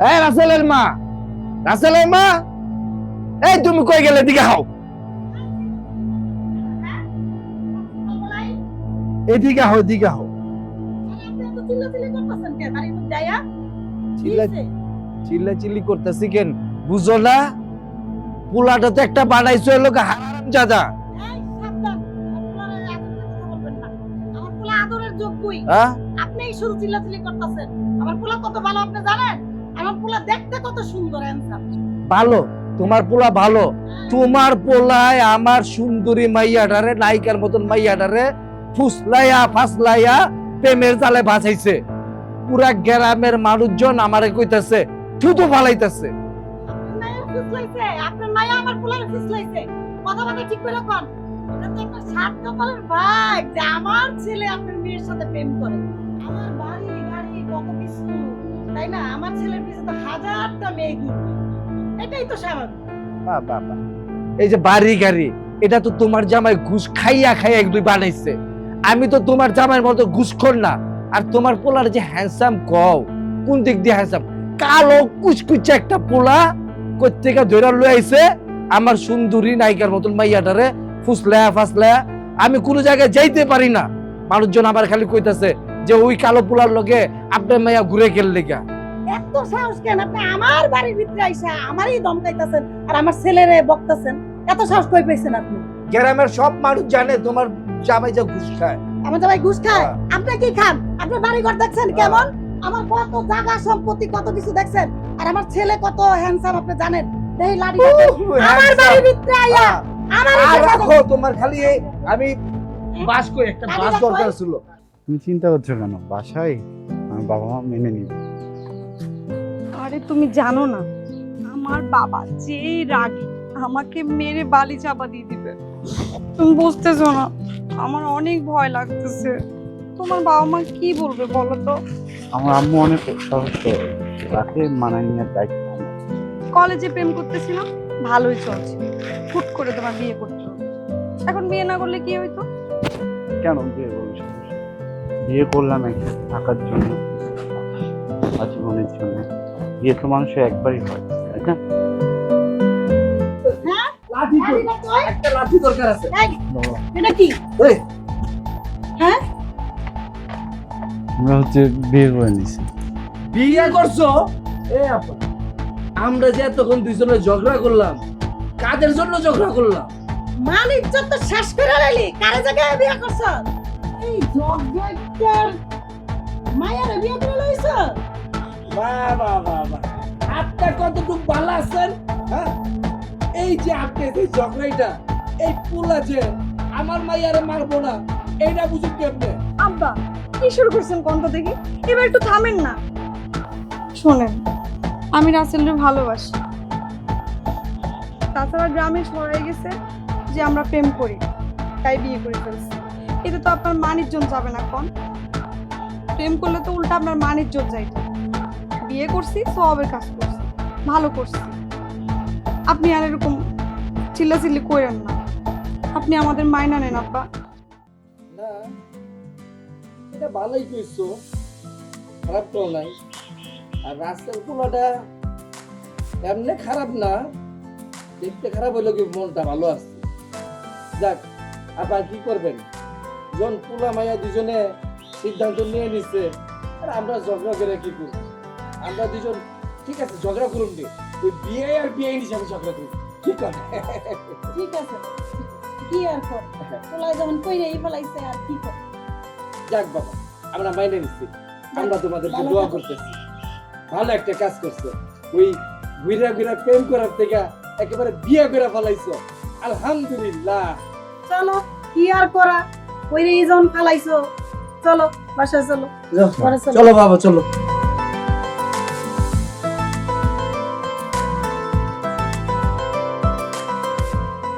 এই রাসেলের মা রাসেলের মা? এই তুমি কই গেলে দিকে হাও এদিকে হাও এদিকে হাও চিল্লা চিল্লা করতেছি কেন? বুঝো না? পোলাটা তো একটা বানাইছো এলো হারাম জাদা। হ্যাঁ? আপনি শুধু চিল্লাচিল্লি করতেছেন। আমার পোলা কত ভালো আপনি জানেন? আমার পোলা দেখতে কত সুন্দর হ্যান্ডসাম ভালো তোমার পোলা ভালো। তোমার পোলায় আমার সুন্দরী মাইয়াটারে নায়িকার মতন মাইয়াটারে ফুসলাইয়া ফাসলাইয়া প্রেমের জালে বাঁচাইছে। পুরা গ্রামের মানুষজন আমারে কইতাছে থুতু ফালাইতাছে। আপনার মায়া আমার পোলারে ফুসলাইছে। কথা বলে ঠিক করে কোন এটা তো একটা সাত কপালের ভাগ যে আমার ছেলে আপনার মেয়ের সাথে প্রেম করে। আমার বাড়ি গাড়ি কত কিছু। তাই না? আমার ছেলের পিছনে তো হাজারটা মেয়ে ঘুরবে। এটাই তো স্বাভাবিক। বাহ, বাহ, বাহ। এই যে বাড়ি গাড়ি এটা তো তোমার জামাই ঘুষ খাইয়া খাইয়া এক দুই বানাইছে। আমি তো তোমার জামাইয়ের মতো ঘুষখোর না। আর তোমার পোলার যে হ্যান্ডসাম কও কোন দিক দিয়ে হ্যান্ডসাম কালো কুচকুচে একটা পোলা কোত্থেকে ধরে লয়ে আইছে? আমার সুন্দরী নায়িকার মতন মাইয়াটারে ফুসলায়া ফাসলায়া আমি কোনো জায়গায় যাইতে পারি না। মানুষজন আবার খালি কইতাছে যে ওই কালো পোলার লগে আপনার মাইয়া ঘুরে খেললে গা এত সাহস কেন? আপনি আমার বাড়ির ভিতরে আইসা আমারই দমকাইতাছেন আর আমার ছেলেরে বকতাছেন। এত সাহস কই পাইছেন আপনি? গ্রামের সব মানুষ জানে তোমার জামাই যে ঘুষ খায়। আমার জামাই ঘুষ খায়? হ্যাঁ। আপনি কি খান? আপনি বাড়ি ঘর দেখছেন কেমন? আমার কত জায়গা সম্পত্তি কত কিছু দেখছেন। আর আমার ছেলে কত হ্যান্ডসাম আপনি জানেন? লাড়ি আমার বাড়ির ভিতরে আইয়া আমার রাখো তোমার খালি আমি বাস কই একটা বাস। দরকার ছিল। তুমি চিন্তা করছ কেন? বাসায়? আমার বাবা মা মেনে নিবে। আরে তুমি জানো না আমার বাবা যেই রাগী আমাকে মেরে বালি চাপা দিয়ে দিবে। তুমি বুঝতেছো না আমার অনেক ভয় লাগতেছে। তোমার বাবা মা কি বলবে বলো তো? আমার আম্মু অনেক সহস্ত রাতে মানায় নেওয়ার দায়িত্ব কলেজে প্রেম করতেছিলাম ভালোই চলছে। হুট করে তোমার বিয়ে করতে এখন বিয়ে না করলে কি হইতো? কেন বিয়ে করব? বিয়ে করলাম একসাথে থাকার জন্য আজীবনের জন্য। বিয়ে তো মানুষের একবারই হয় তাই না? হ্যাঁ? লাঠি কই? লাঠিটা কই? একটা লাঠি দরকার আছে। এই, এটা কি? এই, হ্যাঁ? আমরা হচ্ছে বিয়ে করে নিছি। বিয়ে করছ? এ আপা আমরা যে এতক্ষণ দুইজনে ঝগড়া করলাম কাদের জন্য ঝগড়া করলাম? মান ইজ্জত শেষ করে লাইলি কারে জায়গায় বিয়ে করছ? এই জগদার মায়ের বিয়ে করে লইছ? বাহ বাহ বাহ বাহ আপনার কতটুকু ভালো আছেন হ্যাঁ? এই যে আপনি যে ঝগড়াইটা এই পোলা যে আমার মাইয়ারে মারবো না এইটা বুঝুন কেমনে? আব্বা কি শুরু করছেন কন্ত দেখি? এবার একটু থামেন না। শোনেন আমি রাসেলকে ভালোবাসি। তাছাড়া গ্রামে ছড়াই গেছে যে আমরা প্রেম করি তাই বিয়ে করে ফেলছি। এতে তো আপনার মানিজ্জন যাবে না, কন। প্রেম করলে তো উল্টা আপনার মানিজ্জন যাইত বিয়ে করছি, সবের কাজ করছি, ভালো করছি। আপনি আর এরকম চিল্লাচিল্লি করেন না। আপনি আমাদের মাইনা নেন, আব্বা। না, এটা ভালোই কইছো, খারাপ তো নাই। আর রাস্তার পোলাটা এমনি খারাপ না, দেখতে খারাপ হইল কি মনটা ভালো আছে? যাক, আবার কি করবেন? জন পোলা মাইয়া দুজনে সিদ্ধান্ত নিয়ে নিচ্ছে আর আমরা ঝগড়া করে কি করব? আমরা দুজন ঠিক আছে ঝগড়া করুন রে ওই বিয়ে আর বিয়ে হিসাবে ঝগড়া করুন কি করে ঠিক আছে। কি আর কর। পোলাই যখন কইরে এই ফেলাইছে আর কি কর? যাক বাবা আমরা মাইনে নিচ্ছি আমরা তোমাদের ভালো দোয়া। করতেছি। ভালো একটা কাজ করছ। ওই ঘুরা ঘুরা প্রেম করার থেকে একেবারে বিয়ে করে ফেলাইছো। আলহামদুলিল্লাহ। চলো কি আর করা? কইরে রে যখন ফালাইছো। চলো বাসায় চলো। চলো। চলো বাবা চলো।